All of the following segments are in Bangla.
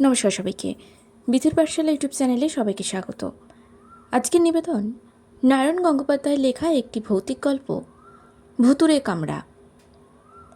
নমস্কার সবাইকে। বিথুর পাঠশালা ইউটিউব চ্যানেলে সবাইকে স্বাগত। আজকের নিবেদন, নারায়ণ গঙ্গোপাধ্যায়ের লেখা একটি ভৌতিক গল্প, ভুতুরে কামড়া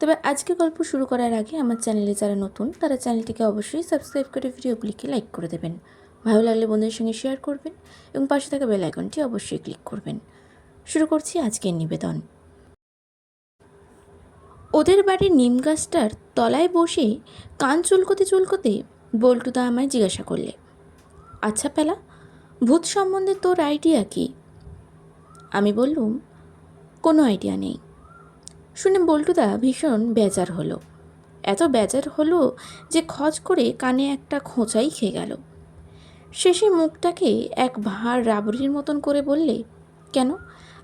তবে আজকে গল্প শুরু করার আগে আমার চ্যানেলে যারা নতুন, তারা চ্যানেলটিকে অবশ্যই সাবস্ক্রাইব করে ভিডিওগুলিকে লাইক করে দেবেন। ভালো লাগলে বন্ধুদের সঙ্গে শেয়ার করবেন এবং পাশে থাকা বেল আইকনটি অবশ্যই ক্লিক করবেন। শুরু করছি আজকের নিবেদন। ওদের বাড়ির নিম গাছটার তলায় বসে কান চুলকোতে চুলকোতে বল্টুদা আমায় জিজ্ঞাসা করলে আচ্ছা পেলা, ভূত সম্বন্ধে তোর আইডিয়া কি? আমি বললুম, কোনো আইডিয়া নেই। শুনে বল্টুদা ভীষণ বেজার হলো। এত বেজার হলো যে খচ করে কানে একটা খোঁচাই খেয়ে গেল। শেষে মুখটাকে এক ভাঁড় রাবড়ির মতন করে বললে, কেন?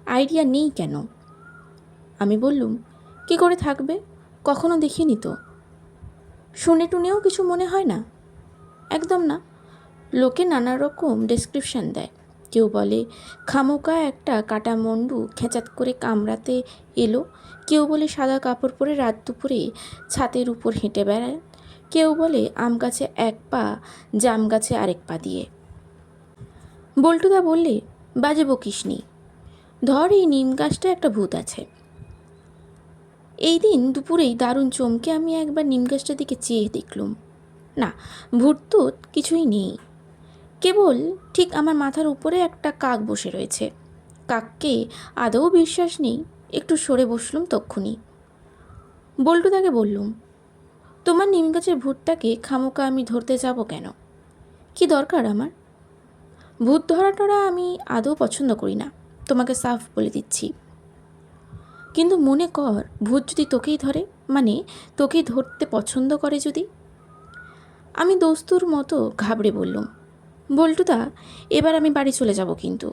আইডিয়া নেই কেন? আমি বললুম, কি করে থাকবে? কখনো দেখিনি তো। শুনে টুনেও কিছু মনে হয় না? একদম না। লোকে নানা রকম ডেসক্রিপশান দেয়। কেউ বলে খামোকা একটা কাটা মন্ডু খেঁচাত করে কামড়াতে এলো। কেউ বলে, সাদা কাপড় পরে রাত দুপুরে ছাতের উপর হেঁটে বেড়ায়। কেউ বলে, আম গাছে এক পা, জাম গাছে আরেক পা দিয়ে। বল্টুদা বললে, বাজে বকিস নি। ধর এই নিম গাছটা একটা ভূত আছে। এই দিন দুপুরেই দারুণ চমকে আমি একবার নিম গাছটার দিকে চেয়ে দেখলুম। না, ভূত তো কিছুই নেই। কেবল ঠিক আমার মাথার উপরে একটা কাক বসে রয়েছে। কাককে আদৌ বিশ্বাস নেই, একটু সরে বসলুম তক্ষুনি। বল্টু তাকে বললুম, তোমার নিম গাছের ভূতটাকে খামোকা আমি ধরতে যাব কেন? কি দরকার আমার? ভূত ধরা টরা আমি আদৌ পছন্দ করি না, তোমাকে সাফ বলে দিচ্ছি। কিন্তু মনে কর, ভূত যদি তোকেই ধরে মানে তোকে ধরতে পছন্দ করে যদি? আমি দোস্তুর মতো ঘাবড়ে বললুম, বল্টুদা, এবার আমি বাড়ি চলে যাব কিন্তু।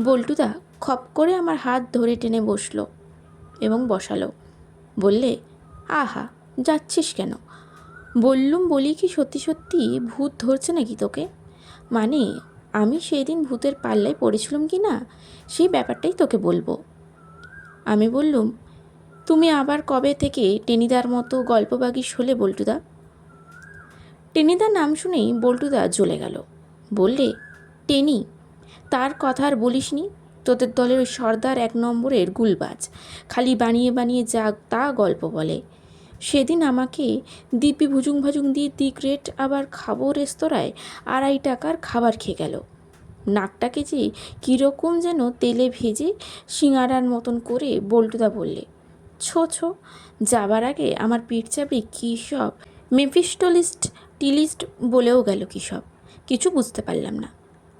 বল্টুদা খপ করে আমার হাত ধরে টেনে বসল এবং বসালো, বললে, আহা, যাচ্ছিস কেন? বললুম বলি কি সত্যি সত্যি ভূত ধরছে নাকি তোকে? মানে আমি সেই দিন ভূতের পাল্লায় পড়েছিলাম কি না, সেই ব্যাপারটাই তোকে বলব। আমি বললুম, তুমি আবার কবে থেকে টেনিদার মতো গল্পবাগিস হলে বল্টুদা? টেনিদার নাম শুনেই বল্টুদা জ্বলে গেল। বললে, টেনি, তার কথা আর বলিসনি তোদের দলের ওই সর্দার এক নম্বরের গুলবাজ, খালি বানিয়ে বানিয়ে যা তা গল্প বলে। সেদিন আমাকে দিব্যি ভুজুং ভাজুং দিয়ে দি গ্রেট আবার খাব রেস্তোরাঁয় আড়াই টাকার খাবার খেয়ে গেল। নাকটাকে যে কীরকম যেন তেলে ভেজে সিঙারার মতন করে বল্টুদা বললে, ছো ছো, যাবার আগে আমার পিঠ চাপড়ি কী সব মেফিস্টোলিস্ট টিলিস্ট বলেও গেল কী সব? কিছু বুঝতে পারলাম না।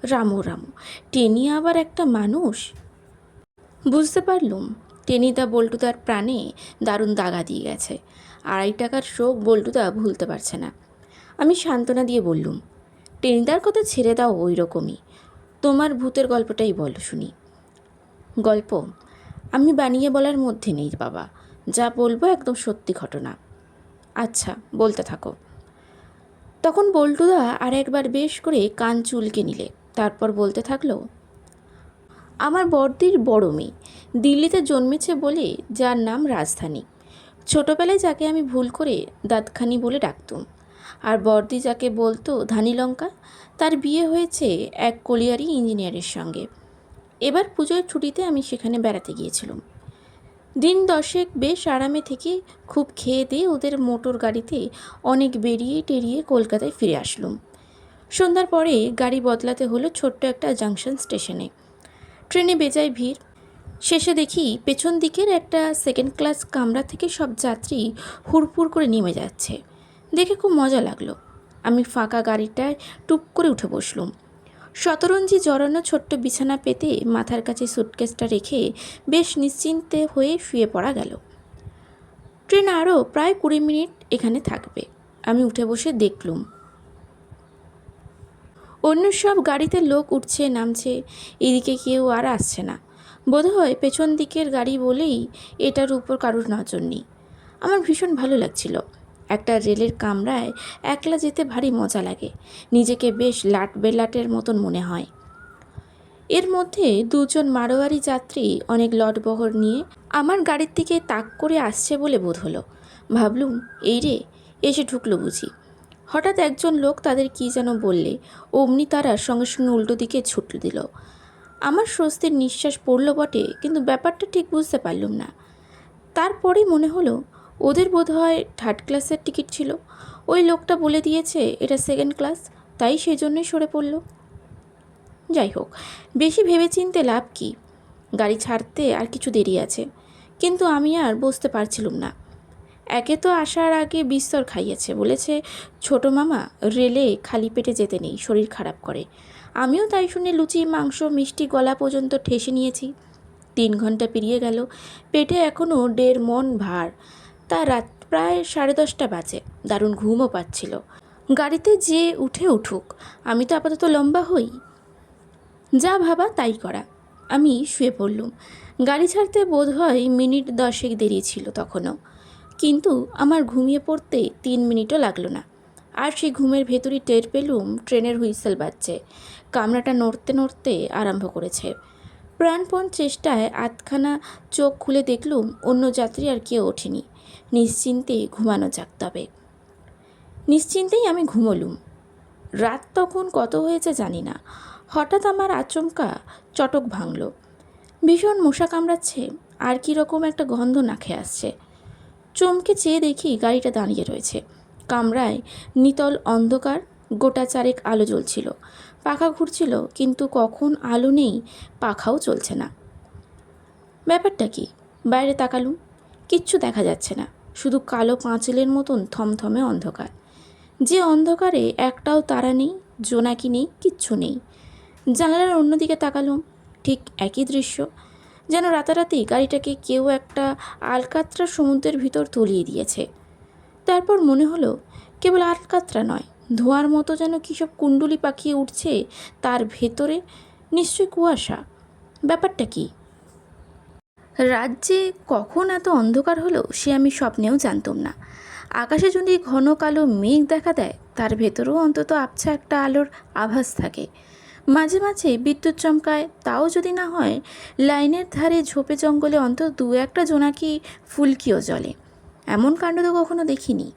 রামু রামু, টেনি আবার একটা মানুষ? বুঝতে পারলুম। টেনিদা বল্টুদার প্রাণে দারুণ দাগা দিয়ে গেছে। আড়াই টাকার শোক বল্টুদা ভুলতে পারছে না। আমি সান্ত্বনা দিয়ে বললুম, টেনিদার কথা ছেড়ে দাও ওই রকমই তোমার ভূতের গল্পটাই বলো শুনি। গল্প, আমি বানিয়ে বলার মধ্যে নেই বাবা। যা বলব একদম সত্যি ঘটনা। আচ্ছা বলতে থাকো। তখন বল্টুদা আর একবার বেশ করে কান চুলকে নিলে। তারপর বলতে থাকল, আমার বড়দির বড় মেয়ে। দিল্লিতে জন্মেছে বলে যার নাম রাজধানী। ছোটোবেলায় যাকে আমি ভুল করে দাঁতখানি বলে ডাকতুম। আর বর্দি যাকে বলতো ধানি লঙ্কা, তার বিয়ে হয়েছে এক কলিয়ারি ইঞ্জিনিয়ারের সঙ্গে। এবার পুজোর ছুটিতে আমি সেখানে বেড়াতে গিয়েছিলাম। দিন দশেক বেশ আরামে থেকে খুব খেয়ে দিয়ে ওদের মোটর গাড়িতে অনেক বেরিয়ে টেরিয়ে কলকাতায় ফিরে আসলুম। সন্ধ্যার পরে গাড়ি বদলাতে হলো ছোট্ট একটা জাংশন স্টেশনে। ট্রেনে বেজায় ভিড়। শেষে দেখি পেছন দিকের একটা সেকেন্ড ক্লাস কামরা থেকে সব যাত্রী হুড়পুড় করে নেমে যাচ্ছে। দেখে খুব মজা লাগল। আমি ফাঁকা গাড়িটায় টুপ করে উঠে বসলুম। শতরঞ্জি জড়ানো ছোট্ট বিছানা পেতে মাথার কাছে সুটকেসটা রেখে বেশ নিশ্চিন্তে হয়ে শুয়ে পড়া গেল। ট্রেন আরও প্রায় কুড়ি মিনিট এখানে থাকবে। আমি উঠে বসে দেখলুম। অন্য সব গাড়িতে লোক উঠছে, নামছে, এদিকে কেউ আর আসছে না। বোধহয় পেছন দিকের গাড়ি বলেই এটার উপর কারোর নজর নেই। আমার ভীষণ ভালো লাগছিল। একটা রেলের কামরায় একলা যেতে ভারী মজা লাগে। নিজেকে বেশ লাট বেলাটের মতন মনে হয়। এর মধ্যে দুজন মারোয়ারি যাত্রী অনেক লটবহর নিয়ে আমার গাড়ির দিকে তাক করে আসছে বলে বোধ হলো। ভাবলুম, এই রে, এসে ঢুকলো বুঝি। হঠাৎ একজন লোক তাদের কী যেন বললে, অমনি তারা সঙ্গে সঙ্গে উল্টো দিকে ছুটে দিল। আমার স্বস্তির নিঃশ্বাস পড়ল বটে, কিন্তু ব্যাপারটা ঠিক বুঝতে পারলুম না। তারপরে মনে হলো ওদের বোধহয় থার্ড ক্লাসের টিকিট ছিল। ওই লোকটা বলে দিয়েছে, এটা সেকেন্ড ক্লাস তাই সেই জন্যই সরে পড়ল। যাই হোক, বেশি ভেবেচিন্তে লাভ কি? গাড়ি ছাড়তে আর কিছু দেরি আছে। কিন্তু আমি আর বসতে পারছিলুম না। একে তো আসার আগে বিস্তর খাইয়েছে, বলেছে, ছোট মামা, রেলে খালি পেটে যেতে নেই, শরীর খারাপ করে। আমিও তাই শুনে লুচি, মাংস, মিষ্টি গলা পর্যন্ত ঠেসে নিয়েছি। তিন ঘণ্টা পেরিয়ে গেল, পেটে এখনও দেড় মন ভার। তা রাত প্রায় সাড়ে দশটা বাজে। দারুণ ঘুমও পাচ্ছিল। গাড়িতে যে উঠে উঠুক, আমি তো আপাতত লম্বা হই। যা ভাবা তাই করা। আমি শুয়ে পড়লুম। গাড়ি ছাড়তে বোধ হয় মিনিট দশেক দেরি ছিল তখনও। কিন্তু আমার ঘুমিয়ে পড়তে তিন মিনিটও লাগল না। আর সেই ঘুমের ভেতরই টের পেলুম ট্রেনের হুইসেল বাজছে। কামরাটা নড়তে নড়তে আরম্ভ করেছে। প্রাণপণ চেষ্টায় আধখানা চোখ খুলে দেখলুম অন্য যাত্রী আর কেউ ওঠেনি। নিশ্চিন্তে ঘুমানো যাক তবে। নিশ্চিন্তেই আমি ঘুমলুম। রাত তখন কত হয়েছে জানি না। হঠাৎ আমার আচমকা চটক ভাঙল। ভীষণ মশা কামড়াচ্ছে, আর কীরকম একটা গন্ধ নাকে আসছে। চমকে চেয়ে দেখি গাড়িটা দাঁড়িয়ে রয়েছে। কামরায় নিতল অন্ধকার, গোটা চারেক আলো জ্বলছিল। পাখা ঘুরছিল, কিন্তু কখন আলো নেই, পাখাও চলছে না। ব্যাপারটা কি? বাইরে তাকালুম, কিচ্ছু দেখা যাচ্ছে না। শুধু কালো পাঁচিলের মতন থমথমে অন্ধকার। যে অন্ধকারে একটাও তারা নেই, জোনাকি নেই, কিচ্ছু নেই। জানালার অন্যদিকে তাকালুম, ঠিক একই দৃশ্য। যেন রাতারাতি গাড়িটাকে কেউ একটা আলকাত্রা সমুদ্রের ভিতর তলিয়ে দিয়েছে। তারপর মনে হলো, কেবল আলকাত্রা নয়, ধোঁয়ার মতো যেন কী সব কুণ্ডুলি পাকিয়ে উঠছে তার ভেতরে নিশ্চয় কুয়াশা। ব্যাপারটা কি? রাজ্যে কখন এত অন্ধকার হলো সে আমি স্বপ্নেও জানতাম না। আকাশে যদি ঘন কালো মেঘ দেখা দেয়, তার ভেতরেও অন্তত আবছা একটা আলোর আভাস থাকে। মাঝে মাঝে বিদ্যুৎ চমকায়, তাও যদি না হয়, লাইনের ধারে ঝোপে জঙ্গলে অন্তত দু একটা জোনাকি ফুলকিও জ্বলে। এমন কাণ্ড তো কখনো দেখিনি।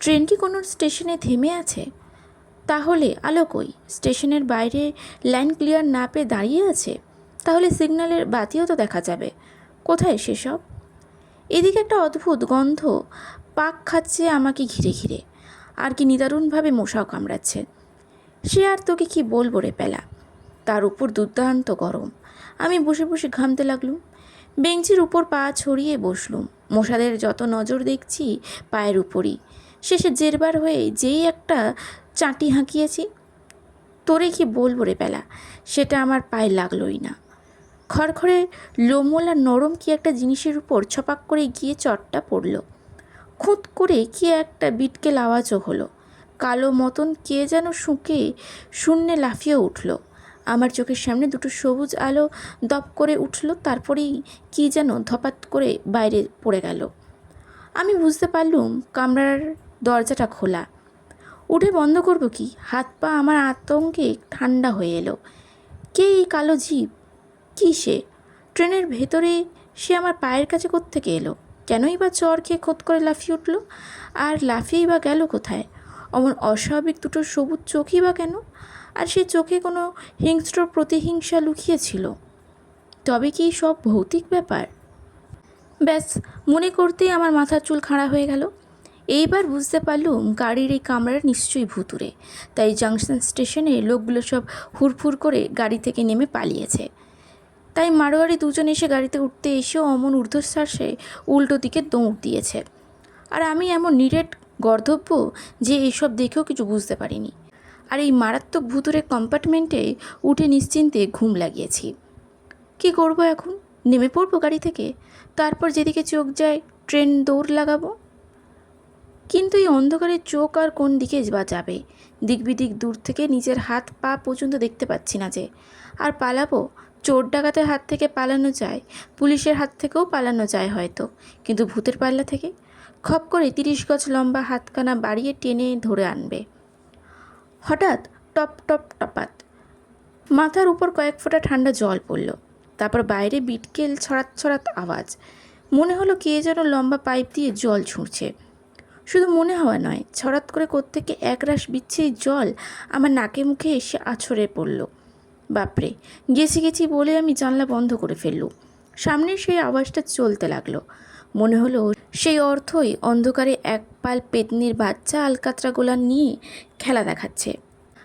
ট্রেন কি কোনো স্টেশনে থেমে আছে? তাহলে আলো কই? স্টেশনের বাইরে লাইন ক্লিয়ার না পেয়ে দাঁড়িয়ে আছে? তাহলে সিগন্যালের বাতিও তো দেখা যাবে। কোথায় সেসব? এদিকে একটা অদ্ভুত গন্ধ পাক খাচ্ছে আমাকে ঘিরে ঘিরে। আর কি নিদারুণভাবে মশাও কামড়াচ্ছে। সে আর তোকে কি বলব রে পেলা? তার উপর দুর্দান্ত গরম। আমি বসে বসে ঘামতে লাগলুম। বেঞ্চির উপর পা ছড়িয়ে বসলুম। মশাদের যত নজর দেখছি পায়ের উপরই। শেষে জেরবার হয়ে যেই একটা চাটি হাঁকিয়েছি। তোরে কি বলব রে পেলা? সেটা আমার পায়ে লাগলোই না। খড়খড়ে লোমলা নরম কি একটা জিনিসের উপর ছপাক করে গিয়ে চটটা পড়ল। খুঁত করে কি একটা বিটকেল আওয়াজও হলো। কালো মতন কে যেন শুঁকে শূন্যে লাফিয়ে উঠল। আমার চোখের সামনে দুটো সবুজ আলো দপ করে উঠল, তারপরেই কি যেন ধপাত করে বাইরে পড়ে গেল। আমি বুঝতে পারলুম কামরার দরজাটা খোলা। উঠে বন্ধ করব কি? হাত পা আমার আতঙ্কে ঠান্ডা হয়ে এলো। কে এই কালো জীব কী সে? ট্রেনের ভেতরে সে আমার পায়ের কাছে কোত্থেকে এলো? কেনই বা চর খেয়ে খোদ করে লাফিয়ে উঠল? আর লাফিয়েই বা গেল কোথায়? অমন অস্বাভাবিক দুটো সবুজ চোখই বা কেন? আর সে চোখে কোনো হিংস্র প্রতিহিংসা লুকিয়েছিল? তবে কি সব ভৌতিক ব্যাপার? ব্যাস, মনে করতেই আমার মাথার চুল খাড়া হয়ে গেল। এইবার বুঝতে পারলুম গাড়ির এই কামরার নিশ্চয়ই ভুতুরে তাই জাংশন স্টেশনে লোকগুলো সব হুড়ফুর করে গাড়ি থেকে নেমে পালিয়েছে। তাই মারোয়ারি দুজন এসে গাড়িতে উঠতে এসেও অমন ঊর্ধ্বশ্বাসে উল্টো দিকে দৌড় দিয়েছে। আর আমি এমন নিরেট গর্ধব্য যে এসব দেখেও কিছু বুঝতে পারিনি। আর এই মারাত্মক ভুতুরে কম্পার্টমেন্টে উঠে নিশ্চিন্তে ঘুম লাগিয়েছি। কি করব এখন? নেমে পড়ব গাড়ি থেকে? তারপর যেদিকে চোখ যায়, ট্রেন দৌড় লাগাবো? কিন্তু এই অন্ধকারে চোখ আর কোন দিকে বা যাবে? দিক বিদিক দূর থেকে নিজের হাত পা পর্যন্ত দেখতে পাচ্ছি না যে। আর পালাবো? চোর ডাকাতের হাত থেকে পালানো যায়, পুলিশের হাত থেকেও পালানো যায় হয়তো। কিন্তু ভূতের পাল্লা থেকে? খপ করে তিরিশ গজ লম্বা হাতখানা বাড়িয়ে টেনে ধরে আনবে। হঠাৎ টপ টপ, টপাত। মাথার উপর কয়েক ফোঁটা ঠান্ডা জল পড়ল। তারপর বাইরে বিটকেল ছড়াত ছড়াত আওয়াজ। মনে হলো কে যেন লম্বা পাইপ দিয়ে জল ছুঁড়ছে। শুধু মনে হওয়া নয়, ছড়াত করে কোত্থেকে একরাশ বিচ্ছিরি জল আমার নাকে মুখে এসে আছড়ে পড়ল। বাপরে, গেছি গেছি বলে আমি জানলা বন্ধ করে ফেললুম সামনে সেই আওয়াজটা চলতে লাগল। মনে হলো সেই অর্থই অন্ধকারে এক পাল পেতনির বাচ্চা আলকাতরা গোলা নিয়ে খেলা দেখাচ্ছে।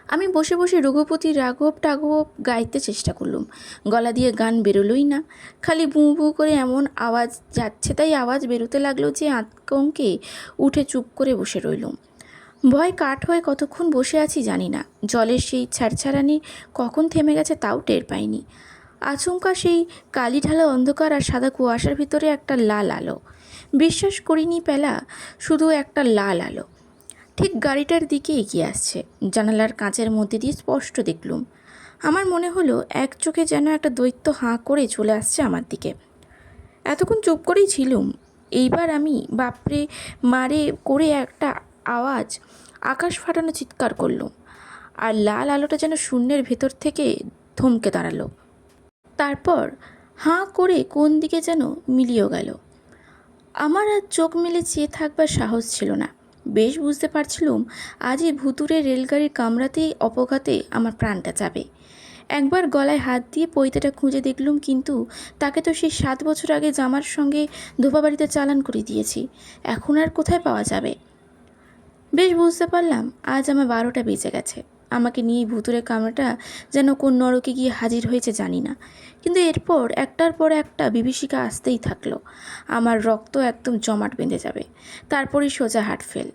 আমি বসে বসে রঘুপতি রাঘব টাঘব গাইতে চেষ্টা করলুম। গলা দিয়ে গান বেরোলোই না। খালি বুঁ বুঁ করে এমন আওয়াজ যাচ্ছে তাই আওয়াজ বেরোতে লাগল যে আতঙ্কে উঠে চুপ করে বসে রইলুম। ভয় কাঠ হয়ে কতক্ষণ বসে আছি জানি না। জলের সেই ছাড়ছাড়ানি কখন থেমে গেছে তাও টের পাইনি। আচমকা সেই কালি ঢালা অন্ধকার আর সাদা কুয়াশার ভিতরে একটা লাল আলো। বিশ্বাস করিনি পেলা, শুধু একটা লাল আলো। ঠিক গাড়িটার দিকে এগিয়ে আসছে। জানালার কাঁচের মধ্যে দিয়ে স্পষ্ট দেখলুম। আমার মনে হলো এক চোখে যেন একটা দৈত্য হাঁ করে চলে আসছে আমার দিকে। এতক্ষণ চুপ করেই ছিলুম। এইবার আমি বাপরে মারে করে একটা আওয়াজ আকাশ ফাটানো চিৎকার করলুম আর লাল আলোটা যেন শূন্যের ভেতর থেকে থমকে দাঁড়াল। তারপর হাঁ করে কোন দিকে যেন মিলিয়েও গেল। আমার আর চোখ মেলে চেয়ে থাকবার সাহস ছিল না। বেশ বুঝতে পারছিলুম আজ এই ভুতুরে রেলগাড়ির কামড়াতেই অপঘাতে আমার প্রাণটা যাবে। একবার গলায় হাত দিয়ে পৈতেটা খুঁজে দেখলুম কিন্তু তাকে তো সেই সাত বছর আগে জামার সঙ্গে ধোপাবাড়িতে চালান করে দিয়েছি। এখন আর কোথায় পাওয়া যাবে? বেশ বুঝতে পারলাম, আজ আমার বারোটা বেজে গেছে। আমাকে নিয়ে ভুতুরে কামড়াটা যেন কোন নরকে গিয়ে হাজির হয়েছে জানি না। কিন্তু এরপর, একটার পর একটা বিভীষিকা আসতেই থাকল। আমার রক্ত একদম জমাট বেঁধে যাবে। তারপরেই সোজা হাট ফেল।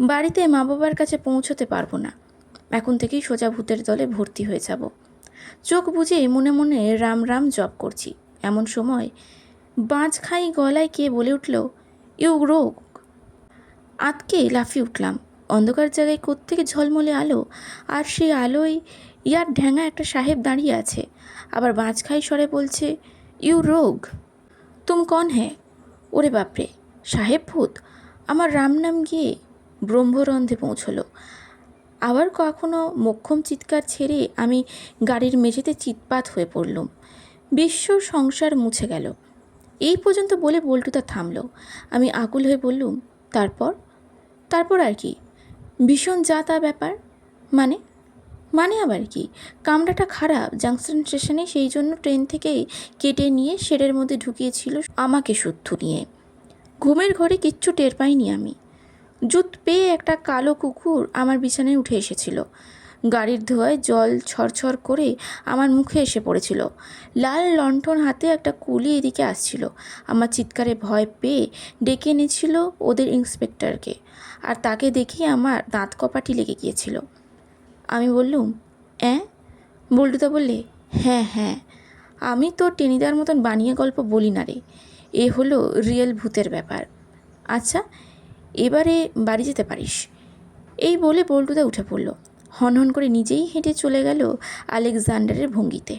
বাড়িতে মা বাবার কাছে পৌঁছতে পারব না। এখন থেকেই সোজা ভূতের দলে ভর্তি হয়ে যাব। চোখ বুঝে মনে মনে রাম রাম জপ করছি। এমন সময় বাঁচ খাই গলায় কে বলে উঠল ইউ রোগ আতকে লাফিয়ে উঠলাম। অন্ধকার জায়গায় কোত্থেকে ঝলমলে আলো? আর সেই আলোয় ইয়ার ঢ্যাঙা একটা সাহেব দাঁড়িয়ে আছে। আবার বাঁচখাই স্বরে বলছে, ইউ রোগ। তুম কন হ্যাঁ ওরে বাপরে, সাহেব ভূত। আমার রাম নাম গিয়ে ব্রহ্মরন্ধে পৌঁছলো। আবার কখনো মোক্ষম চিৎকার ছেড়ে আমি গাড়ির মেঝেতে চিৎপাত হয়ে পড়লুম। বিশ্ব সংসার মুছে গেল। এই পর্যন্ত বলে বল্টুতা থামলো। আমি আকুল হয়ে বললুম, তারপর? তারপর আর কি? ভীষণ যা তা ব্যাপার। মানে? মানে আবার কি? কামরাটা খারাপ, জাংশন স্টেশনে সেই জন্য ট্রেন থেকে কেটে নিয়ে শেডের মধ্যে ঢুকিয়েছিল আমাকে শুদ্ধ নিয়ে। ঘুমের ঘরে কিচ্ছু টের পাইনি আমি। জুত পেয়ে একটা কালো কুকুর আমার বিছানায় উঠে এসেছিল। গাড়ির ধোয়ায় জল ছরছর করে আমার মুখে এসে পড়েছিল। লাল লণ্ঠন হাতে একটা কুলি এদিকে আসছিল। আমার চিৎকারে ভয় পেয়ে ডেকে এনেছিল ওদের ইন্সপেক্টরকে। আর তাকে দেখি আমার দাঁত কপাটি লেগে গিয়েছিল। আমি বললুম, অ্যাঁ? বল্টুদা বললে হ্যাঁ হ্যাঁ আমি তো টেনিদার মতন বানিয়ে গল্প বলি না রে, এ হলো রিয়েল ভূতের ব্যাপার। আচ্ছা এবারে বাড়ি যেতে পারিস? এই বলে বল্টুদা উঠে পড়ল। হনহন করে নিজেই হেঁটে চলে গেল আলেকজান্ডারের ভঙ্গিতে।